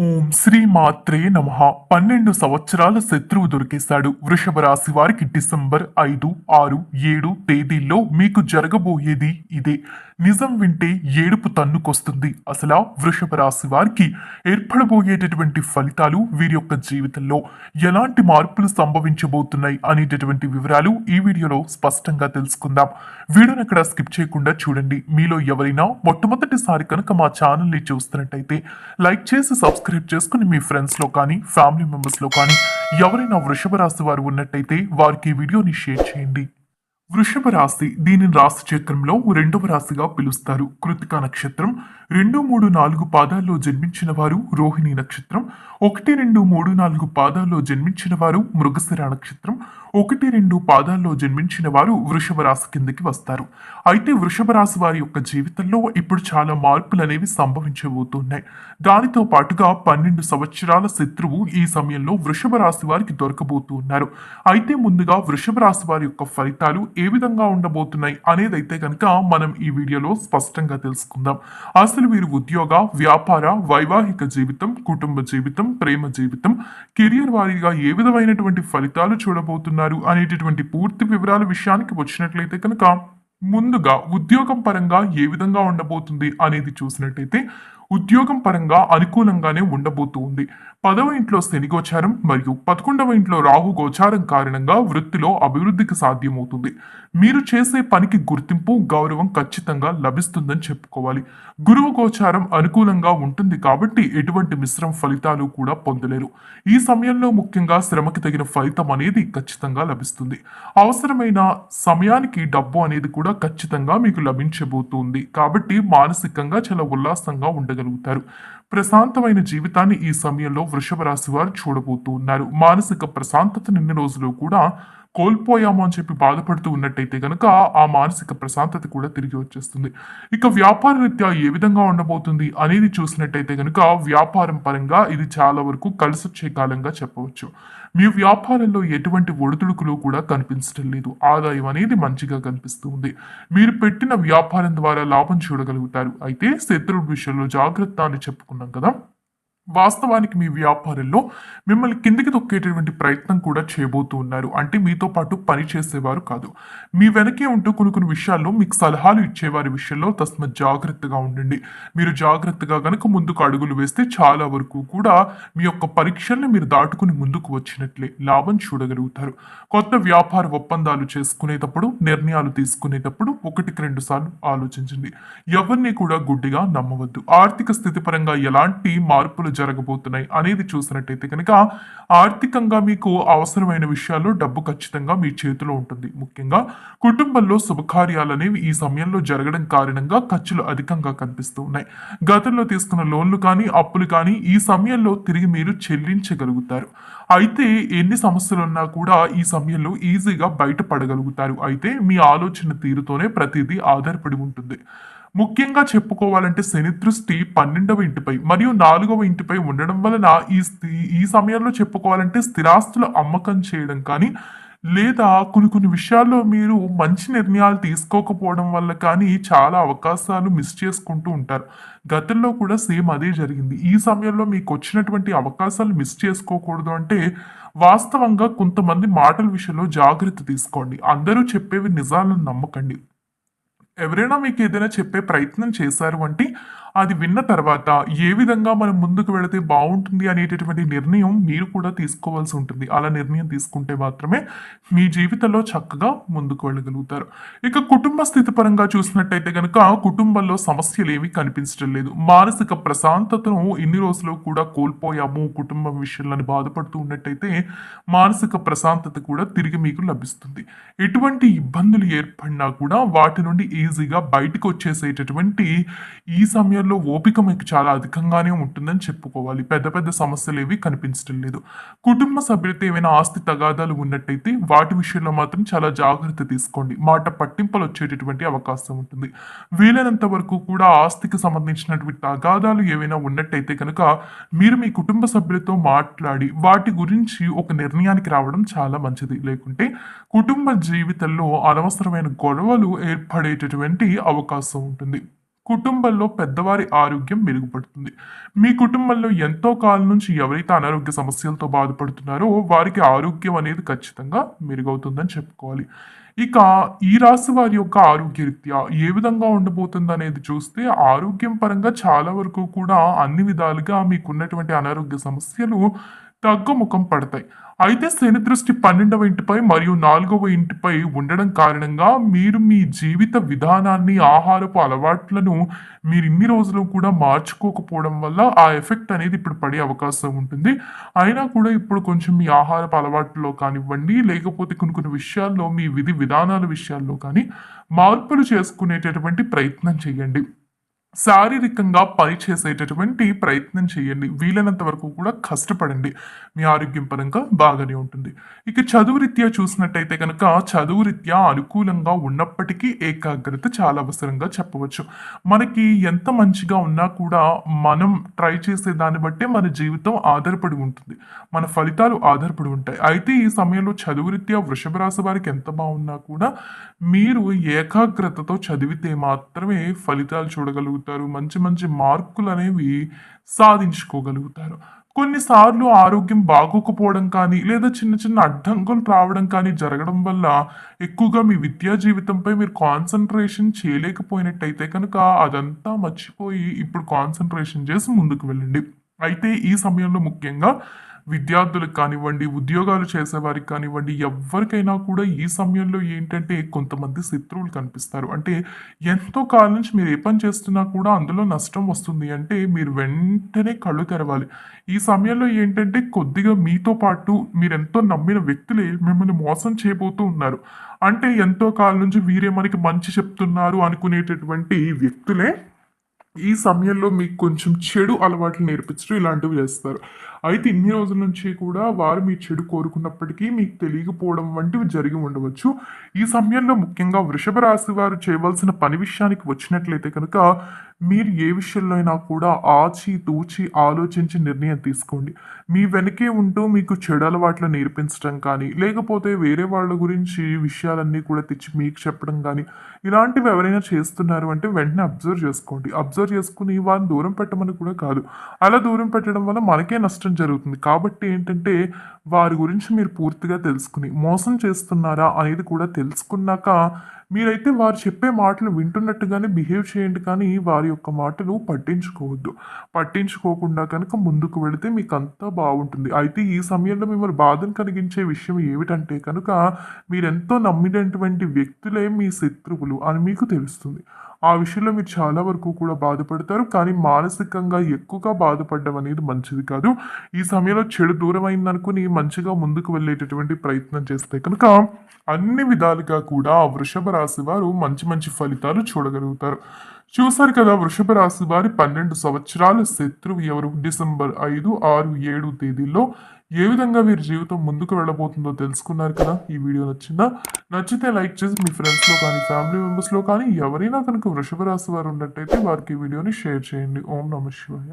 ఓం శ్రీ మాత్రే నమ. పన్నెండు సంవత్సరాల శత్రువు దొరికేశాడు. వృషభ రాశి వారికి డిసెంబర్ ఐదు ఆరు ఏడు తేదీల్లో మీకు జరగబోయేది ఇదే. నిజం వింటే ఏడుపు తన్నుకొస్తుంది. అసలు వృషభ రాశి వారికి ఏర్పడబోయేటటువంటి ఫలితాలు వీరి యొక్క జీవితంలో ఎలాంటి మార్పులు సంభవించబోతున్నాయి అనేటటువంటి వివరాలు ఈ వీడియోలో స్పష్టంగా తెలుసుకుందాం. వీడియోని అక్కడ స్కిప్ చేయకుండా చూడండి. మీలో ఎవరైనా మొట్టమొదటిసారి కనుక మా ఛానల్ని చూస్తున్నట్టయితే లైక్ చేసి సబ్స్క్రైబ్ చేసుకుని మీ ఫ్రెండ్స్లో కానీ ఫ్యామిలీ మెంబర్స్లో కానీ ఎవరైనా వృషభ రాశి వారు ఉన్నట్టయితే వారికి ఈ వీడియోని షేర్ చేయండి. వృషభ రాశి దీనిని రాశి చక్రంలో రెండవ రాశిగా పిలుస్తారు. కృతికా నక్షత్రం రెండు మూడు నాలుగు పాదాల్లో జన్మించిన వారు రోహిణి నక్షత్రం ఒకటి రెండు మూడు నాలుగు పాదాల్లో జన్మించిన వారు మృగశిర నక్షత్రం ఒకటి రెండు పాదాల్లో జన్మించిన వారు వృషభ రాశి కిందకి వస్తారు. అయితే వృషభ రాశి వారి యొక్క జీవితంలో ఇప్పుడు చాలా మార్పులు అనేవి సంభవించబోతున్నాయి. దానితో పాటుగా పన్నెండు సంవత్సరాల శత్రువు ఈ సమయంలో వృషభ రాశి వారికి దొరకబోతున్నారు. అయితే ముందుగా వృషభ రాశి వారి యొక్క ఫలితాలు ఏ విధంగా ఉండబోతున్నాయి అనేదైతే కనుక మనం ఈ వీడియోలో స్పష్టంగా తెలుసుకుందాం. అసలు వీరు ఉద్యోగ వ్యాపార వైవాహిక జీవితం కుటుంబ జీవితం ప్రేమ జీవితం కెరియర్ వారీగా ఏ విధమైనటువంటి ఫలితాలు చూడబోతున్నారు అనేటటువంటి పూర్తి వివరాల విషయానికి వచ్చినట్లయితే కనుక ముందుగా ఉద్యోగం పరంగా ఏ విధంగా ఉండబోతుంది అనేది చూసినట్లయితే ఉద్యోగం పరంగా అనుకూలంగానే ఉండబోతూ ఉంది. పదవ ఇంట్లో శని గోచారం మరియు పదకొండవ ఇంట్లో రాహు గోచారం కారణంగా వృత్తిలో అభివృద్ధికి సాధ్యమవుతుంది. మీరు చేసే పనికి గుర్తింపు గౌరవం ఖచ్చితంగా లభిస్తుందని చెప్పుకోవాలి. గురువు గోచారం అనుకూలంగా ఉంటుంది కాబట్టి ఎటువంటి మిశ్రమ ఫలితాలు కూడా పొందలేరు. ఈ సమయంలో ముఖ్యంగా శ్రమకి తగిన ఫలితం అనేది ఖచ్చితంగా లభిస్తుంది. అవసరమైన సమయానికి డబ్బు అనేది కూడా ఖచ్చితంగా మీకు లభించబోతుంది. కాబట్టి మానసికంగా చాలా ఉల్లాసంగా ఉండగలుగుతారు. ప్రశాంతమైన జీవితాన్ని ఈ సమయంలో వృషభ రాశి వారు చూడబోతూ ఉన్నారు మానసిక ప్రశాంతత నిన్న రోజులు కూడా కోల్పోయాము అని చెప్పి బాధపడుతూ ఉన్నట్టయితే కనుక ఆ మానసిక ప్రశాంతత కూడా తిరిగి వచ్చేస్తుంది. ఇక వ్యాపార రీత్యా ఏ విధంగా ఉండబోతుంది అనేది చూసినట్టయితే కనుక వ్యాపారం పరంగా ఇది చాలా వరకు కలిసొచ్చే కాలంగా చెప్పవచ్చు. మీ వ్యాపారంలో ఎటువంటి ఒడిదుడుకులు కూడా కనిపించడం లేదు. ఆదాయం అనేది మంచిగా కనిపిస్తుంది. మీరు పెట్టిన వ్యాపారం ద్వారా లాభం చూడగలుగుతారు. అయితే శత్రువుల విషయంలో జాగ్రత్త అని చెప్పుకున్నాం కదా. వాస్తవానికి మీ వ్యాపారంలో మిమ్మల్ని కిందికి తొక్కేటటువంటి ప్రయత్నం కూడా చేయబోతూ ఉన్నారు. అంటే మీతో పాటు పని చేసేవారు కాదు. మీ వెనకే ఉంటూ కొన్ని కొన్ని విషయాల్లో మీకు సలహాలు ఇచ్చేవారి విషయంలో తస్మ జాగ్రత్తగా ఉండండి. మీరు జాగ్రత్తగా కనుక ముందుకు అడుగులు వేస్తే చాలా వరకు కూడా మీ యొక్క పరీక్షల్ని మీరు దాటుకుని ముందుకు వచ్చినట్లే లాభం చూడగలుగుతారు. కొత్త వ్యాపార ఒప్పందాలు చేసుకునేటప్పుడు నిర్ణయాలు తీసుకునేటప్పుడు ఒకటికి రెండు సార్లు ఆలోచించండి. ఎవరిని కూడా గుడ్డిగా నమ్మవద్దు. ఆర్థిక స్థితి పరంగా ఎలాంటి మార్పులు జరగబోతున్నాయి అనేది చూసినట్టయితే కనుక ఆర్థికంగా మీకు అవసరమైన విషయాల్లో డబ్బు ఖచ్చితంగా మీ చేతిలో ఉంటుంది. ముఖ్యంగా కుటుంబంలో శుభకార్యాలు అనేవి ఈ సమయంలో జరగడం కారణంగా ఖర్చులు అధికంగా కనిపిస్తూ ఉన్నాయి. గతంలో తీసుకున్న లోన్లు కానీ అప్పులు కానీ ఈ సమయంలో తిరిగి మీరు చెల్లించగలుగుతారు. అయితే ఎన్ని సమస్యలు ఉన్నా కూడా ఈ సమయంలో ఈజీగా బయటపడగలుగుతారు. అయితే మీ ఆలోచన తీరుతోనే ప్రతిదీ ఆధారపడి ఉంటుంది. ముఖ్యంగా చెప్పుకోవాలంటే శని దృష్టి పన్నెండవ ఇంటిపై మరియు నాలుగవ ఇంటిపై ఉండడం వలన ఈ స్థి- ఈ సమయంలో చెప్పుకోవాలంటే స్థిరాస్తుల అమ్మకం చేయడం కానీ లేదా కొన్ని కొన్ని విషయాల్లో మీరు మంచి నిర్ణయాలు తీసుకోకపోవడం వల్ల కానీ చాలా అవకాశాలు మిస్ చేసుకుంటూ ఉంటారు. గతంలో కూడా సేమ్ అదే జరిగింది. ఈ సమయంలో మీకు వచ్చినటువంటి అవకాశాలు మిస్ చేసుకోకూడదు అంటే వాస్తవంగా కొంతమంది మాటల విషయంలో జాగ్రత్త తీసుకోండి. అందరూ చెప్పేవి నిజాలను నమ్మకండి. ఎవరైనా మీకు ఏదైనా చెప్పే ప్రయత్నం చేశారు అంటే అది విన్న తర్వాత ఏ విధంగా మనం ముందుకు వెళితే బాగుంటుంది అనేటటువంటి నిర్ణయం మీరు కూడా తీసుకోవాల్సి ఉంటుంది. అలా నిర్ణయం తీసుకుంటే మాత్రమే మీ జీవితంలో చక్కగా ముందుకు వెళ్ళగలుగుతారు. ఇక కుటుంబ స్థితి పరంగా చూసినట్టయితే కనుక కుటుంబంలో సమస్యలు ఏవి కనిపించడం లేదు. మానసిక ప్రశాంతతను ఇన్ని రోజులు కూడా కోల్పోయాము. కుటుంబం విషయంలో బాధపడుతూ ఉన్నట్టయితే మానసిక ప్రశాంతత కూడా తిరిగి మీకు లభిస్తుంది. ఎటువంటి ఇబ్బందులు ఏర్పడినా కూడా వాటి నుండి ఈజీగా బయటకు వచ్చేసేటటువంటి ఈ సమయంలో ఓపిక మీకు చాలా అధికంగానే ఉంటుందని చెప్పుకోవాలి. పెద్ద పెద్ద సమస్యలు ఏవి కనిపించడం లేదు. కుటుంబ సభ్యులతో ఏమైనా ఆస్తి తగాదాలు ఉన్నట్టయితే వాటి విషయంలో మాత్రం చాలా జాగ్రత్త తీసుకోండి. మాట పట్టింపులు వచ్చేటటువంటి అవకాశం ఉంటుంది. వీలైనంత వరకు కూడా ఆస్తికి సంబంధించినటువంటి తగాదాలు ఏవైనా ఉన్నట్టయితే కనుక మీరు మీ కుటుంబ సభ్యులతో మాట్లాడి వాటి గురించి ఒక నిర్ణయానికి రావడం చాలా మంచిది. లేకుంటే కుటుంబ జీవితంలో అనవసరమైన గొడవలు ఏర్పడేటటువంటి అవకాశం ఉంటుంది. కుటుంబంలో పెద్దవారి ఆరోగ్యం మెరుగుపడుతుంది. మీ కుటుంబంలో ఎంతో కాలం నుంచి ఎవరైతే అనారోగ్య సమస్యలతో బాధపడుతున్నారో వారికి ఆరోగ్యం అనేది ఖచ్చితంగా మెరుగవుతుందని చెప్పుకోవాలి. ఇక ఈ రాశి వారి యొక్క ఆరోగ్యరీత్యా ఏ విధంగా ఉండబోతుంది అనేది చూస్తే ఆరోగ్యం పరంగా చాలా వరకు కూడా అన్ని విధాలుగా మీకున్నటువంటి అనారోగ్య సమస్యలు తగ్గుముఖం పడతాయి అయితే శని దృష్టి పన్నెండవ ఇంటిపై మరియు నాలుగవ ఇంటిపై ఉండడం కారణంగా మీరు మీ జీవిత విధానాన్ని ఆహారపు అలవాట్లను మీరు ఇన్ని రోజులు కూడా మార్చుకోకపోవడం వల్ల ఆ ఎఫెక్ట్ అనేది ఇప్పుడు పడే అవకాశం ఉంటుంది. అయినా కూడా ఇప్పుడు కొంచెం మీ ఆహారపు అలవాట్లలో కానివ్వండి లేకపోతే కొన్ని కొన్ని విషయాల్లో మీ విధి విధానాల విషయాల్లో కానీ మార్పులు చేసుకునేటటువంటి ప్రయత్నం చేయండి. శారీరకంగా పని చేసేటటువంటి ప్రయత్నం చేయండి. వీలైనంత వరకు కూడా కష్టపడండి. మీ ఆరోగ్యం పరంగా బాగానే ఉంటుంది. ఇక చదువు రీత్యా చూసినట్టయితే కనుక చదువు రీత్యా అనుకూలంగా ఉన్నప్పటికీ ఏకాగ్రత చాలా అవసరంగా చెప్పవచ్చు. మనకి ఎంత మంచిగా ఉన్నా కూడా మనం ట్రై చేసే దాన్ని బట్టే మన జీవితం ఆధారపడి ఉంటుంది. మన ఫలితాలు ఆధారపడి ఉంటాయి. అయితే ఈ సమయంలో చదువు రీత్యా వృషభ రాశి వారికి ఎంత బాగున్నా కూడా మీరు ఏకాగ్రతతో చదివితే మాత్రమే ఫలితాలు చూడగలుగుతారు. మంచి మంచి మార్కులు అనేవి సాధించుకోగలుగుతారు. కొన్నిసార్లు ఆరోగ్యం బాగోకపోవడం కానీ లేదా చిన్న చిన్న అడ్డంకులు రావడం కానీ జరగడం వల్ల ఎక్కువగా మీ విద్యా జీవితంపై మీరు కాన్సన్ట్రేషన్ చేయలేకపోయినట్టయితే కనుక అదంతా మర్చిపోయి ఇప్పుడు కాన్సన్ట్రేషన్ చేసి ముందుకు వెళ్ళండి. అయితే ఈ సమయంలో ముఖ్యంగా విద్యార్థులకు కానివ్వండి ఉద్యోగాలు చేసేవారికి కానివ్వండి ఎవరికైనా కూడా ఈ సమయంలో ఏంటంటే కొంతమంది శత్రువులు కనిపిస్తారు. అంటే ఎంతో కాలం నుంచి మీరు ఏ పని చేస్తున్నా కూడా అందులో నష్టం వస్తుంది. అంటే మీరు వెంటనే కళ్ళు తెరవాలి. ఈ సమయంలో ఏంటంటే కొద్దిగా మీతో పాటు మీరు ఎంతో నమ్మిన వ్యక్తులే మిమ్మల్ని మోసం చేయబోతూ ఉన్నారు. అంటే ఎంతో కాలం నుంచి వీరే మనకి మంచి చెప్తున్నారు అనుకునేటటువంటి వ్యక్తులే ఈ సమయంలో మీకు కొంచెం చెడు అలవాట్లు నేర్పించడం ఇలాంటివి చేస్తారు. అయితే ఇన్ని రోజుల నుంచి కూడా వారు మీ చెడు కోరుకున్నప్పటికీ మీకు తెలియకపోవడం వంటివి జరిగి ఉండవచ్చు. ఈ సమయంలో ముఖ్యంగా వృషభ రాశి వారు చేయవలసిన పని విషయానికి వచ్చినట్లయితే కనుక మీరు ఏ విషయంలో అయినా కూడా ఆచి తూచి ఆలోచించి నిర్ణయం తీసుకోండి. మీ వెనకే ఉంటూ మీకు చెడు అలవాట్లు నేర్పించడం కానీ లేకపోతే వేరే వాళ్ళ గురించి విషయాలన్నీ కూడా తెచ్చి మీకు చెప్పడం కానీ ఇలాంటివి ఎవరైనా చేస్తున్నారు అంటే వెంటనే అబ్జర్వ్ చేసుకోండి. అబ్జర్వ్ చేసుకుని వారిని దూరం పెట్టమని కూడా కాదు. అలా దూరం పెట్టడం వల్ల మనకే నష్టం జరుగుతుంది. కాబట్టి ఏంటంటే వారి గురించి మీరు పూర్తిగా తెలుసుకుని మోసం చేస్తున్నారా అనేది కూడా తెలుసుకున్నాక మీరైతే వారు చెప్పే మాటలు వింటున్నట్టుగానే బిహేవ్ చేయండి కానీ వారి యొక్క మాటలు పట్టించుకోవద్దు. పట్టించుకోకుండా కనుక ముందుకు వెళితే మీకు అంతా బాగుంటుంది. అయితే ఈ సమయంలో మిమ్మల్ని బాధను కలిగించే విషయం ఏమిటంటే కనుక మీరెంతో నమ్మినటువంటి వ్యక్తులే మీ శత్రువులు అని మీకు తెలుస్తుంది. ఆ విషయంలో మీరు చాలా వరకు కూడా బాధపడతారు. కానీ మానసికంగా ఎక్కువగా బాధపడడం అనేది మంచిది కాదు. ఈ సమయంలో చెడు దూరం అయిందనుకుని మంచిగా ముందుకు వెళ్ళేటటువంటి ప్రయత్నం చేస్తే కనుక అన్ని విధాలుగా కూడా ఆ వృషభ రాశి వారు మంచి మంచి ఫలితాలు చూడగలుగుతారు. చూశారు కదా వృషభ రాశి వారి పన్నెండు సంవత్సరాల శత్రువు ఎవరు? డిసెంబర్ ఐదు ఆరు ఏడు తేదీల్లో ఏ విధంగా వీరి జీవితం ముందుకు వెళ్ళబోతుందో తెలుసుకున్నారు కదా ఈ వీడియో నచ్చిందా? నచ్చితే లైక్ చేసి మీ ఫ్రెండ్స్లో కానీ ఫ్యామిలీ మెంబర్స్లో కానీ ఎవరైనా కనుక వృషభ రాశి వారు ఉన్నట్టయితే వారికి ఈ వీడియోని షేర్ చేయండి. ఓం నమ శివాయ.